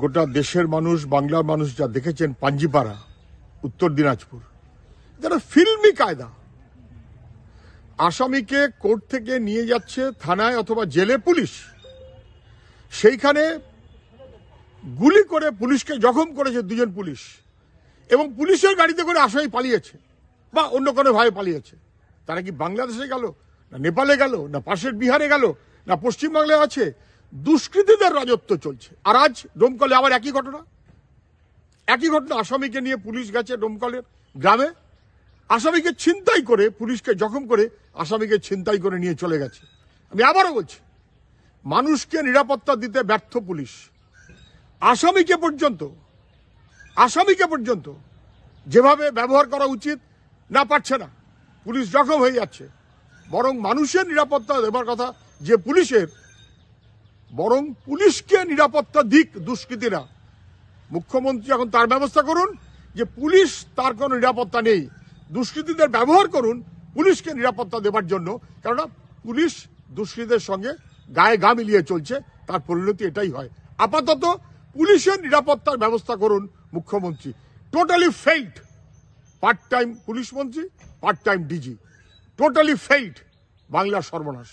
গোটা দেশের মানুষ, বাংলার মানুষ যা দেখেছেন পাঞ্জিপাড়া, উত্তর দিনাজপুর, যারা ফিল্মি কায়দা। আসামিকে কোর্ট থেকে নিয়ে যাচ্ছে থানায় অথবা জেলে পুলিশ। সেইখানে গুলি করে পুলিশকে জখম করেছে দুজন পুলিশ এবং পুলিশের গাড়িতে করে আসামি পালিয়েছে বা অন্য কোনো ভাবে পালিয়েছে। তারা কি বাংলাদেশে গেল, না নেপালে গেল, না পাশের বিহারে গেল, না পশ্চিমবাংলায় আছে? দুষ্কৃতীদের রাজত্ব চলছে। আর আজ ডোমকলে আবার একই ঘটনা? একই ঘটনা, আসামিকে নিয়ে পুলিশ গেছে ডোমকলের গ্রামে। আসামিকে ছিনতাই করে, পুলিশকে জখম করে আসামিকে ছিনতাই করে নিয়ে চলে গেছে। আমি আবারও বলছি, মানুষকে নিরাপত্তা দিতে ব্যর্থ পুলিশ। আসামিকে পর্যন্ত আসামিকে পর্যন্ত যেভাবে ব্যবহার করা উচিত না পারছে না, পুলিশ জখম হয়ে যাচ্ছে। বরং মানুষের নিরাপত্তা দেবার কথা যে পুলিশের বরং পুলিশকে নিরাপত্তা দিক দুষ্কৃতীরা। মুখ্যমন্ত্রী, এখন তার ব্যবস্থা করুন যে পুলিশ তার কোনো নিরাপত্তা নেই। দুষ্কৃতীদের ব্যবহার করুন পুলিশকে নিরাপত্তা দেবার জন্য। কেননা পুলিশ দুষ্কৃতীদের সঙ্গে গায়ে গা মিলিয়ে চলছে, তার পরিণতি এটাই হয়। আপাতত পুলিশের নিরাপত্তার ব্যবস্থা করুন মুখ্যমন্ত্রী। Totally failed part time police মন্ত্রী part time DG totally failed বাংলার সর্বনাশ।